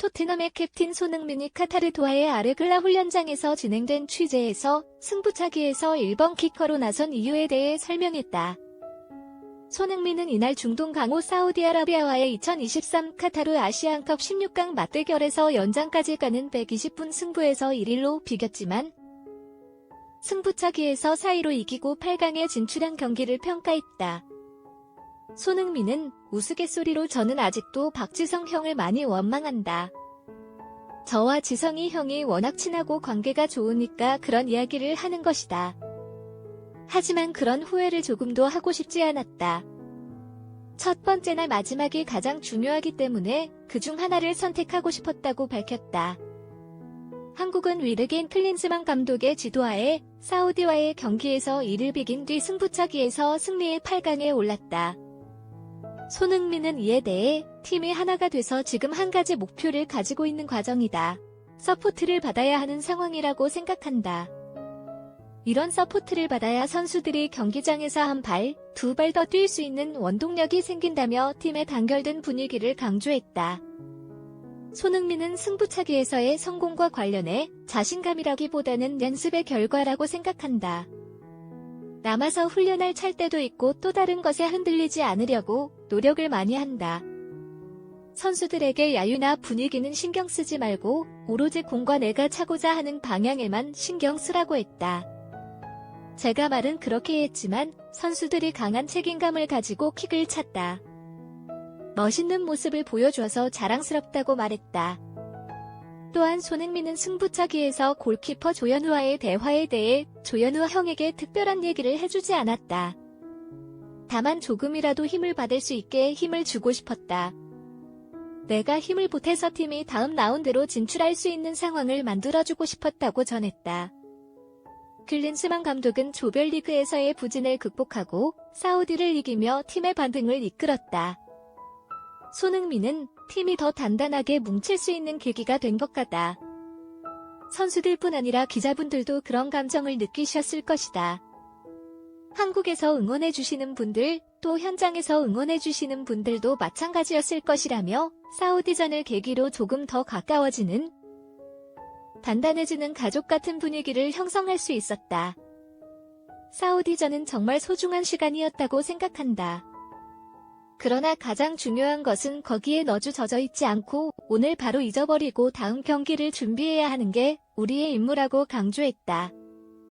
토트넘의 캡틴 손흥민이 카타르 도하의 아르글라 훈련장에서 진행된 취재에서 승부차기에서 1번 키커로 나선 이유에 대해 설명했다. 손흥민은 이날 중동 강호 사우디아라비아와의 2023 카타르 아시안컵 16강 맞대결에서 연장까지 가는 120분 승부에서 1일로 비겼지만 승부차기에서 4위로 이기고 8강에 진출한 경기를 평가했다. 손흥민은 우스갯소리로 저는 아직도 박지성 형을 많이 원망한다. 저와 지성이 형이 워낙 친하고 관계가 좋으니까 그런 이야기를 하는 것이다. 하지만 그런 후회를 조금도 하고 싶지 않았다. 첫 번째나 마지막이 가장 중요하기 때문에 그 중 하나를 선택하고 싶었다고 밝혔다. 한국은 위르겐 클린스만 감독의 지도하에 사우디와의 경기에서 이를 비긴 뒤 승부차기에서 승리의 8강에 올랐다. 손흥민은 이에 대해 팀이 하나가 돼서 지금 한 가지 목표를 가지고 있는 과정이다. 서포트를 받아야 하는 상황이라고 생각한다. 이런 서포트를 받아야 선수들이 경기장에서 한 발, 두 발 더 뛸 수 있는 원동력이 생긴다며 팀의 단결된 분위기를 강조했다. 손흥민은 승부차기에서의 성공과 관련해 자신감이라기보다는 연습의 결과라고 생각한다. 남아서 훈련할 찰때도 있고 또 다른 것에 흔들리지 않으려고 노력을 많이 한다. 선수들에게 야유나 분위기는 신경 쓰지 말고 오로지 공과 내가 차고자 하는 방향에만 신경 쓰라고 했다. 제가 말은 그렇게 했지만 선수들이 강한 책임감을 가지고 킥을 찼다. 멋있는 모습을 보여줘서 자랑스럽다고 말했다. 또한 손흥민은 승부차기에서 골키퍼 조현우와의 대화에 대해 조현우 형에게 특별한 얘기를 해주지 않았다. 다만 조금이라도 힘을 받을 수 있게 힘을 주고 싶었다. 내가 힘을 보태서 팀이 다음 라운드로 진출할 수 있는 상황을 만들어주고 싶었다고 전했다. 글린스만 감독은 조별리그에서의 부진을 극복하고 사우디를 이기며 팀의 반등을 이끌었다. 손흥민은 팀이 더 단단하게 뭉칠 수 있는 계기가 된 것 같다. 선수들 뿐 아니라 기자분들도 그런 감정을 느끼셨을 것이다. 한국에서 응원해주시는 분들, 또 현장에서 응원해주시는 분들도 마찬가지였을 것이라며 사우디전을 계기로 조금 더 가까워지는 단단해지는 가족 같은 분위기를 형성할 수 있었다. 사우디전은 정말 소중한 시간이었다고 생각한다. 그러나 가장 중요한 것은 거기에 너주 젖어 있지 않고 오늘 바로 잊어버리고 다음 경기를 준비해야 하는 게 우리의 임무라고 강조했다.